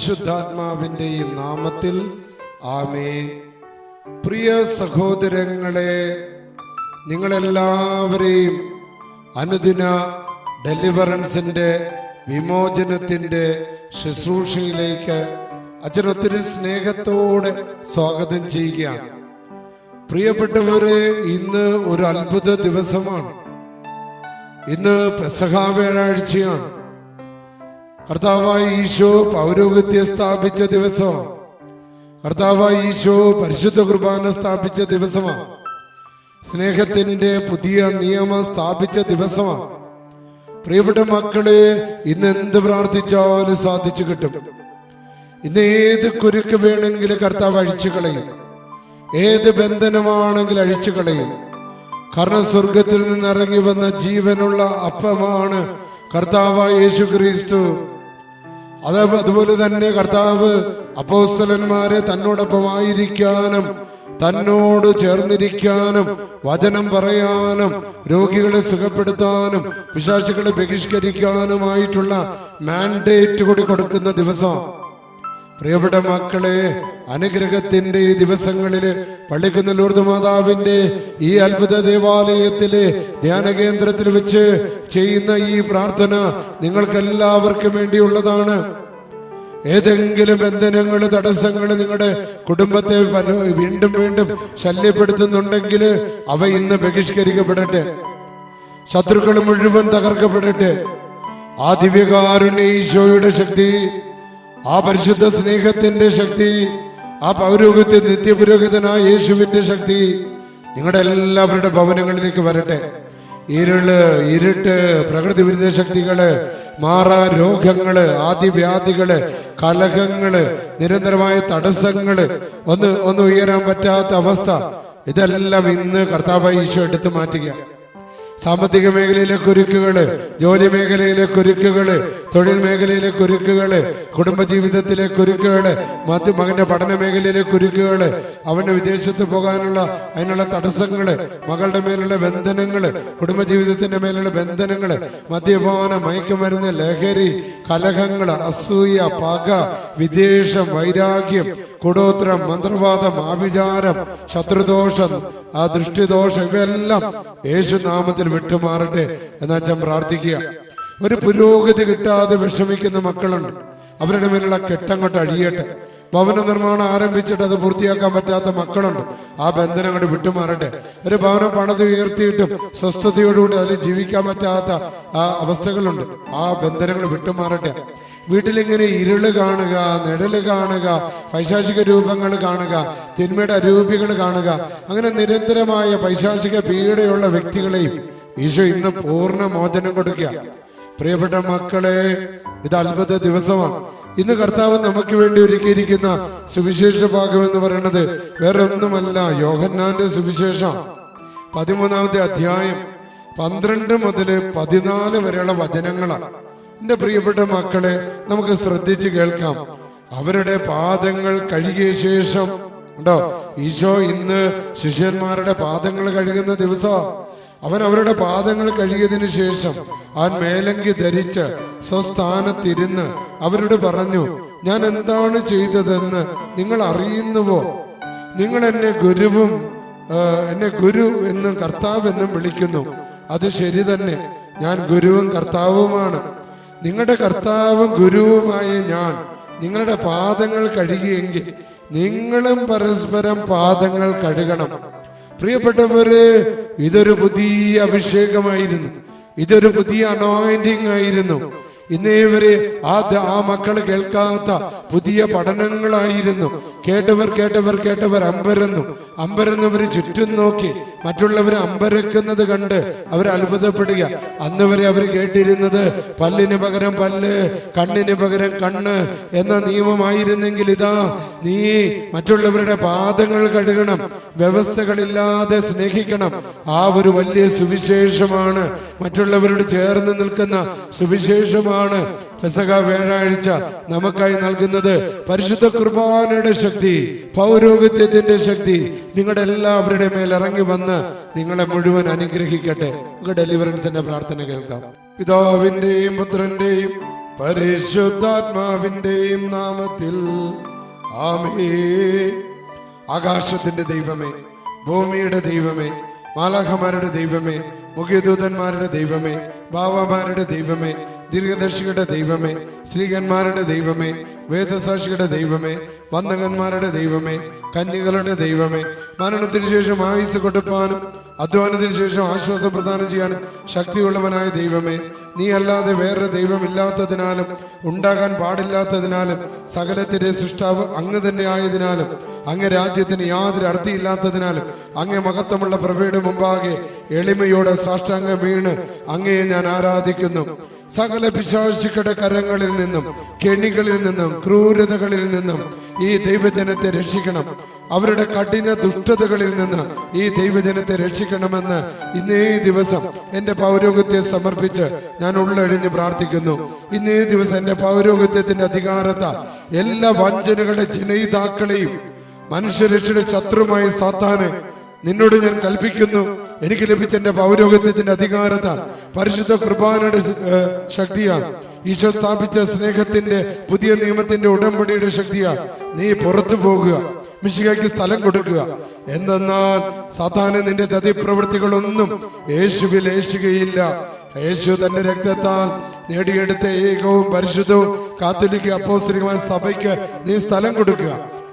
പരിശുദ്ധാത്മാവിന്റെയും നാമത്തിൽ ആമേ പ്രിയ സഹോദരങ്ങളെ നിങ്ങളെല്ലാവരെയും അനുദിന ഡെലിവറൻസിന്റെ വിമോചനത്തിന്റെ ശുശ്രൂഷയിലേക്ക് അച്ഛനൊത്തിരി സ്നേഹത്തോടെ സ്വാഗതം ചെയ്യുകയാണ്. പ്രിയപ്പെട്ടവരെ ഇന്ന് ഒരു അത്ഭുത ദിവസമാണ്. ഇന്ന് പെസഹാ വ്യാഴാഴ്ചയാണ്. കർത്താവായ ഈശോ പൗരോഹിത്യം സ്ഥാപിച്ച ദിവസം. കർത്താവായി ഈശോ പരിശുദ്ധ കുർബാന സ്ഥാപിച്ച ദിവസമാണ് സ്നേഹത്തിന്റെ പുതിയ നിയമം സ്ഥാപിച്ച ദിവസമാണ് പ്രിയപ്പെട്ട മക്കളെ ഇന്ന് എന്ത് പ്രാർത്ഥിച്ചാലും സാധിച്ചു കിട്ടും. ഇന്ന് ഏത് കുരുക്ക് വേണമെങ്കിലും കർത്താവ് അഴിച്ചു കളയും. ഏത് ബന്ധനമാണെങ്കിലും അഴിച്ചു കളയും. കാരണം സ്വർഗത്തിൽ നിന്ന് ഇറങ്ങി വന്ന ജീവനുള്ള അപ്പമാണ് കർത്താവായ യേശു ക്രിസ്തു. അത് അതുപോലെ തന്നെ കർത്താവ് അപ്പോസ്തലന്മാരെ തന്നോടൊപ്പമായിരിക്കാനും തന്നോട് ചേർന്നിരിക്കാനും വചനം പറയാനും രോഗികളെ സുഖപ്പെടുത്താനും വിശ്വാസികളെ ബഹിഷ്കരിക്കാനുമായിട്ടുള്ള മാൻഡേറ്റ് കൂടി കൊടുക്കുന്ന ദിവസം. പ്രിയപ്പെട്ട മക്കളെ അനുഗ്രഹത്തിന്റെ ഈ ദിവസങ്ങളിൽ പള്ളിക്കുന്ന ലൂർദ് മാതാവിന്റെ ഈ അത്ഭുത ദേവാലയത്തിലെ ധ്യാന കേന്ദ്രത്തിൽ വെച്ച് ചെയ്യുന്ന ഈ പ്രാർത്ഥന നിങ്ങൾക്കെല്ലാവർക്കും വേണ്ടിയുള്ളതാണ്. ഏതെങ്കിലും ബന്ധനങ്ങൾ തടസ്സങ്ങൾ നിങ്ങളുടെ കുടുംബത്തെ വീണ്ടും വീണ്ടും ശല്യപ്പെടുത്തുന്നുണ്ടെങ്കിൽ അവ ഇന്ന് ബഹിഷ്കരിക്കപ്പെടട്ടെ. ശത്രുക്കൾ മുഴുവൻ തകർക്കപ്പെടട്ടെ. ആ ദിവ്യകാരുണ്യ ഈശോയുടെ ശക്തി ആ പരിശുദ്ധ സ്നേഹത്തിന്റെ ശക്തി ആ പൗരോഹിത്യ നിത്യപുരോഹിതനായ യേശുവിന്റെ ശക്തി നിങ്ങളുടെ എല്ലാവരുടെ ഭവനങ്ങളിലേക്ക് വരട്ടെ. ഇരുൾ ഇരുട്ട് പ്രകൃതി വിരുദ്ധ ശക്തികൾ മാറാ രോഗങ്ങൾ ആദിവ്യാധികൾ കലഹങ്ങൾ നിരന്തരമായ തടസ്സങ്ങൾ ഒന്ന് ഒന്ന് ഉയരാൻ പറ്റാത്ത അവസ്ഥ ഇതെല്ലാം ഇന്ന് കർത്താവ് ഈശോ എടുത്തു മാറ്റുക. സാമ്പത്തിക മേഖലയിലെ കുരുക്കുകൾ ജോലി മേഖലയിലെ കുരുക്കുകൾ തൊഴിൽ മേഖലയിലെ കുരുക്കുകൾ കുടുംബജീവിതത്തിലെ കുരുക്കുകൾ മാത്യു മകന്റെ പഠന മേഖലയിലെ കുരുക്കുകൾ അവന് വിദേശത്ത് പോകാനുള്ള അതിനുള്ള തടസ്സങ്ങൾ മകളുടെ മേലുള്ള ബന്ധനങ്ങൾ കുടുംബജീവിതത്തിന്റെ മേലുള്ള ബന്ധനങ്ങൾ മദ്യപാന മയക്കുമരുന്ന് ലഹരി കലഹങ്ങൾ അസൂയ പക വിദേശം വൈരാഗ്യം കുടോത്രം മന്ത്രവാദം ആവിചാരം ശത്രുദോഷം ആ ദൃഷ്ടിദോഷം ഇവയെല്ലാം യേശു നാമത്തിൽ വിട്ടുമാറട്ടെ എന്ന് ഞാൻ പ്രാർത്ഥിക്കുക. ഒരു പുരോഗതി കിട്ടാതെ വിഷമിക്കുന്ന മക്കളുണ്ട്. അവരുടെ മേലുള്ള കെട്ടങ്ങോട്ട് അഴിയട്ടെ. ഭവന നിർമ്മാണം ആരംഭിച്ചിട്ട് അത് പൂർത്തിയാക്കാൻ പറ്റാത്ത മക്കളുണ്ട്. ആ ബന്ധനം അങ്ങോട്ട് വിട്ടുമാറട്ടെ. ഒരു ഭവനം പണത് ഉയർത്തിയിട്ടും സ്വസ്ഥതയോടുകൂടി അതിൽ ജീവിക്കാൻ പറ്റാത്ത ആ അവസ്ഥകളുണ്ട്. ആ ബന്ധനങ്ങൾ വിട്ടുമാറട്ടെ. വീട്ടിലിങ്ങനെ ഇരുൾ കാണുക നിഴൽ കാണുക പൈശാചിക രൂപങ്ങൾ കാണുക തിന്മയുടെ അരൂപികൾ കാണുക അങ്ങനെ നിരന്തരമായ പൈശാചിക പീഡയുള്ള വ്യക്തികളെയും ഈശോ ഇന്ന് പൂർണ മോചനം കൊടുക്കുക പ്രിയപ്പെട്ട മക്കളെ ഇത് അത്ഭുത ദിവസമാണ്. ഇന്ന് കർത്താവ് നമുക്ക് വേണ്ടി ഒരുക്കിയിരിക്കുന്ന സുവിശേഷ ഭാഗം എന്ന് പറയുന്നത് വേറെ ഒന്നുമല്ല യോഹന്നാന്റെ സുവിശേഷം. പതിമൂന്നാമത്തെ അധ്യായം പന്ത്രണ്ട് മുതൽ പതിനാല് വരെയുള്ള വചനങ്ങളാണ്. എന്റെ പ്രിയപ്പെട്ട മക്കളെ നമുക്ക് ശ്രദ്ധിച്ച് കേൾക്കാം. അവരുടെ പാദങ്ങൾ കഴുകിയ ശേഷം ഉണ്ടോ? ഈശോ ഇന്ന് ശിഷ്യന്മാരുടെ പാദങ്ങൾ കഴുകുന്ന ദിവസം അവൻ അവരുടെ പാദങ്ങൾ കഴുകിയതിനു ശേഷം അവൻ മേലങ്കി ധരിച്ച് സ്വസ്ഥാനത്തിരുന്ന് അവരോട് പറഞ്ഞു ഞാൻ എന്താണ് ചെയ്തതെന്ന് നിങ്ങൾ അറിയുന്നുവോ? നിങ്ങൾ എന്നെ ഗുരുവും എന്നെ ഗുരു എന്നും കർത്താവ് എന്നും വിളിക്കുന്നു. അത് ശരി തന്നെ. ഞാൻ ഗുരുവും കർത്താവുമാണ്. നിങ്ങളുടെ കർത്താവും ഗുരുവുമായ ഞാൻ നിങ്ങളുടെ പാദങ്ങൾ കഴുകിയെങ്കിൽ നിങ്ങളും പരസ്പരം പാദങ്ങൾ കഴുകണം. പ്രിയപ്പെട്ടവര് ഇതൊരു പുതിയ അഭിഷേകമായിരുന്നു. ഇതൊരു പുതിയ അനോയിന്റിങ് ആയിരുന്നു. ഇന്നേ ആ ആ മക്കൾ കേൾക്കാത്ത പുതിയ പഠനങ്ങളായിരുന്നു. കേട്ടവർ കേട്ടവർ കേട്ടവർ അമ്പരന്നു. അമ്പരന്നവർ ചുറ്റും നോക്കി മറ്റുള്ളവർ അമ്പരക്കുന്നത് കണ്ട് അവർ അത്ഭുതപ്പെടുക. അന്ന് വരെ അവർ കേട്ടിരുന്നത് പല്ലിന് പകരം പല്ല് കണ്ണിന് പകരം കണ്ണ് എന്ന നിയമമായിരുന്നെങ്കിൽ ഇതാ നീ മറ്റുള്ളവരുടെ പാദങ്ങൾ കഴുകണം വ്യവസ്ഥകളില്ലാതെ സ്നേഹിക്കണം. ആ ഒരു വലിയ സുവിശേഷമാണ് മറ്റുള്ളവരോട് ചേർന്ന് നിൽക്കുന്ന സുവിശേഷമാണ് പെസക വ്യാഴാഴ്ച നമുക്കായി നൽകുന്നത് പരിശുദ്ധ കുർബാനയുടെ ശക്തി പൗരോഗത്യത്തിന്റെ ശക്തി. നിങ്ങളുടെ എല്ലാവരുടെ മേൽ ഇറങ്ങി വന്ന് നിങ്ങളെ മുഴുവൻ അനുഗ്രഹിക്കട്ടെ. നമുക്ക് ഡെലിവറൻസിന്റെ പ്രാർത്ഥന കേൾക്കാം. പിതാവിന്റെയും പുത്രന്റെയും പരിശുദ്ധാത്മാവിന്റെയും നാമത്തിൽ. ആമേ ആകാശത്തിന്റെ ദൈവമേ ഭൂമിയുടെ ദൈവമേ മാലാഖമാരുടെ ദൈവമേ മുഖ്യദൂതന്മാരുടെ ദൈവമേ ബാവമാരുടെ ദൈവമേ ദീർഘദർശികളുടെ ദൈവമേ സ്ത്രീകന്മാരുടെ ദൈവമേ വേദസാക്ഷികളുടെ ദൈവമേ വന്ദകന്മാരുടെ ദൈവമേ കന്യകളുടെ ദൈവമേ മരണത്തിന് ശേഷം ആയുസ് കൊടുപ്പാനും അധ്വാനത്തിന് ശേഷം ആശ്വാസം പ്രദാനം ചെയ്യാനും ശക്തിയുള്ളവനായ ദൈവമേ നീ അല്ലാതെ വേറെ ദൈവമില്ലാത്തതിനാലും ഉണ്ടാകാൻ പാടില്ലാത്തതിനാലും സകലത്തിന്റെ സൃഷ്ടാവ് അങ്ങ് തന്നെ ആയതിനാലും അങ്ങ് രാജ്യത്തിന് യാതൊരു അർത്ഥിയില്ലാത്തതിനാലും അങ്ങ് മഹത്വമുള്ള പ്രഭയുടെ മുമ്പാകെ എളിമയോടെ സാഷ്ടാംഗം വീണ് അങ്ങയെ ഞാൻ ആരാധിക്കുന്നു. സകല പിശാശിക്കട കരങ്ങളിൽ നിന്നും കെണികളിൽ നിന്നും ക്രൂരതകളിൽ നിന്നും ഈ ദൈവജനത്തെ രക്ഷിക്കണം. അവരുടെ കഠിന ദുഷ്ടതകളിൽ നിന്ന് ഈ ദൈവജനത്തെ രക്ഷിക്കണമെന്ന് ഇന്നേ ദിവസം എന്റെ പൗരോഗത്യം സമർപ്പിച്ച് ഞാൻ ഉള്ളഴിഞ്ഞ് പ്രാർത്ഥിക്കുന്നു. ഇന്നേ ദിവസം എന്റെ പൗരോഗത്യത്തിന്റെ അധികാരത്ത എല്ലാ വഞ്ചനകളുടെ ജനയിതാക്കളെയും മനുഷ്യരക്ഷയുടെ ശത്രുമായ സാത്താനെ നിന്നോട് ഞാൻ കൽപ്പിക്കുന്നു. എനിക്ക് ലഭിച്ച എന്റെ പൗരോഗത്യത്തിന്റെ അധികാരത്താൽ പരിശുദ്ധ കുർബാനയുടെ ശക്തിയാണ്. ഈശോ സ്ഥാപിച്ച സ്നേഹത്തിന്റെ പുതിയ നിയമത്തിന്റെ ഉടമ്പടിയുടെ ശക്തിയാ. നീ പുറത്തു പോകുക മിശികയ്ക്ക് സ്ഥലം കൊടുക്കുക. എന്തെന്നാൽ സാധാരണ നിന്റെ ചതിപ്രവൃത്തികളൊന്നും യേശുവിൽ യേശുകയില്ല യേശു തന്റെ രക്തത്താൽ നേടിയെടുത്ത ഏകവും പരിശുദ്ധവും കാത്തലിക് അപ്പോസ്തലികമായ സഭയ്ക്ക് നീ സ്ഥലം കൊടുക്കുക.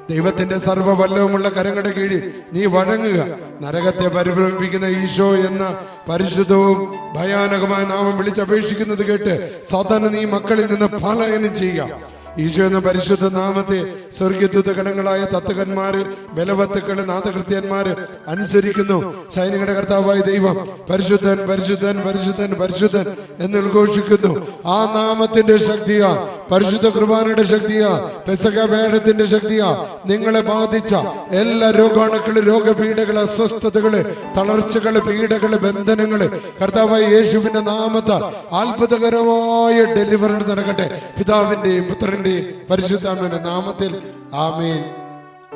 ദൈവത്തിന്റെ സർവവല്ലവുമുള്ള കരങ്ങളുടെ കീഴിൽ നീ വഴങ്ങുക. നരകത്തെ പരിഭ്രമിപ്പിക്കുന്ന ഈശോ എന്ന പരിശുദ്ധവും ഭയാനകമായ നാമം വിളിച്ചപേക്ഷിക്കുന്നത് കേട്ട് സാധാരണ നീ മക്കളിൽ നിന്ന് പലായനം ചെയ്യുക. ഈശോ എന്ന പരിശുദ്ധ നാമത്തെ സ്വർഗീയത്വ ഗണങ്ങളായ തത്വകന്മാര് ബലവത്തുക്കൾ നാഥകൃത്യന്മാര് അനുസരിക്കുന്നു. സൈനികരുടെ കർത്താവായ ദൈവം പരിശുദ്ധൻ പരിശുദ്ധൻ പരിശുദ്ധൻ പരിശുദ്ധൻ എന്ന് ഉദ്ഘോഷിക്കുന്നു ആ നാമത്തിന്റെ ശക്തിയാ പരിശുദ്ധ കുർബാനയുടെ ശക്തിയാ പെസക വേടത്തിന്റെ ശക്തിയാ. നിങ്ങളെ ബാധിച്ച എല്ലാ രോഗാണുക്കൾ രോഗപീഠകൾ അസ്വസ്ഥതകൾ തളർച്ചകൾ പീഡകൾ ബന്ധനങ്ങൾ കർത്താവായ യേശുവിന്റെ നാമത്താൽ അത്ഭുതകരമായ ഡെലിവറി നടക്കട്ടെ. പിതാവിന്റെയും പുത്രന്റെയും പരിശുദ്ധാത്മന്റെ നാമത്തിൽ. ആമേൻ.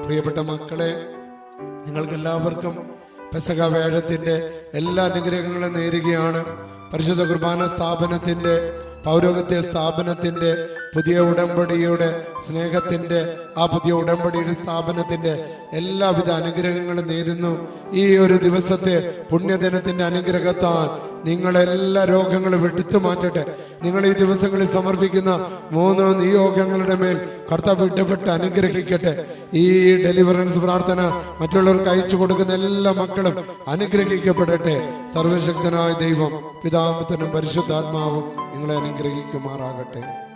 പ്രിയപ്പെട്ട മക്കളെ നിങ്ങൾക്ക് എല്ലാവർക്കും പെസക വേഴത്തിന്റെ എല്ലാ അനുഗ്രഹങ്ങളും നേരുകയാണ്. പരിശുദ്ധ കുർബാന സ്ഥാപനത്തിന്റെ പൗരോഗത്യ സ്ഥാപനത്തിന്റെ പുതിയ ഉടമ്പടിയുടെ സ്നേഹത്തിന്റെ ആ പുതിയ ഉടമ്പടിയുടെ സ്ഥാപനത്തിന്റെ എല്ലാവിധ അനുഗ്രഹങ്ങളും നേരുന്നു. ഈ ഒരു ദിവസത്തെ പുണ്യദിനത്തിന്റെ അനുഗ്രഹത്താൽ നിങ്ങളെല്ലാ രോഗങ്ങളും എടുത്തു മാറ്റട്ടെ നിങ്ങൾ ഈ ദിവസങ്ങളിൽ സമർപ്പിക്കുന്ന മൂന്ന് നിയോഗങ്ങളുടെ മേൽ കർത്താവ് ഇടപെട്ട് അനുഗ്രഹിക്കട്ടെ. ഈ ഡെലിവറൻസ് പ്രാർത്ഥന മറ്റുള്ളവർക്ക് അയച്ചു കൊടുക്കുന്ന എല്ലാ മക്കളും അനുഗ്രഹിക്കപ്പെടട്ടെ. സർവശക്തനായ ദൈവം പിതാമത്തനും പരിശുദ്ധാത്മാവും നിങ്ങളെ അനുഗ്രഹിക്കുമാറാകട്ടെ.